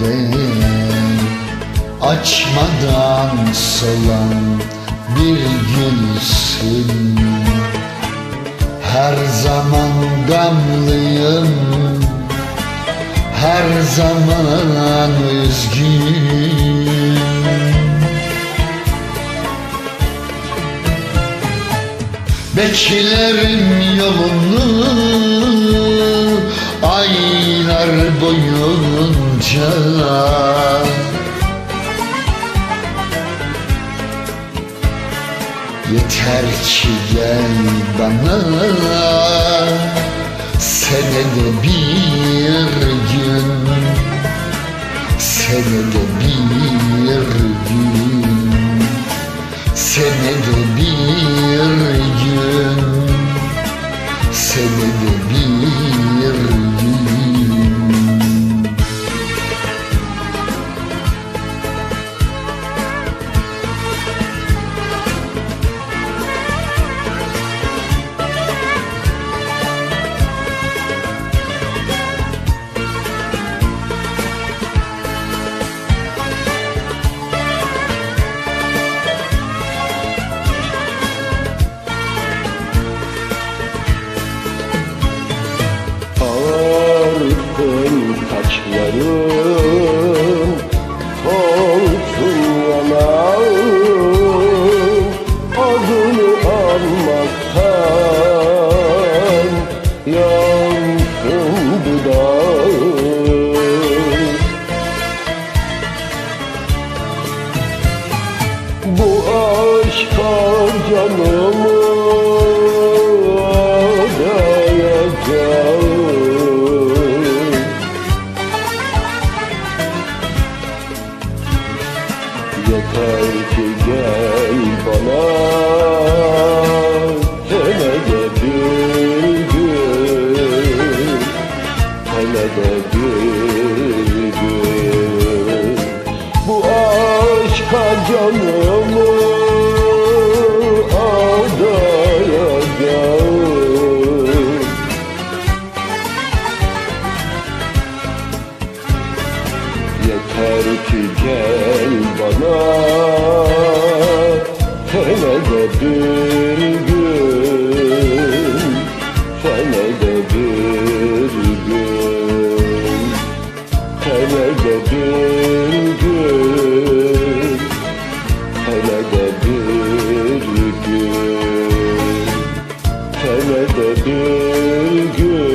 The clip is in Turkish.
de Açmadan solan bir gülsün. Her zaman gamlıyım Her zaman üzgün Beklerim yolunu boyunca Yeter ki gel bana. Senede bir gün. Senede bir gün. Senede bir Bu aşka canımı adayacağım Yeter ki gel bana Yeter ki gel bana Senede bir gün Senede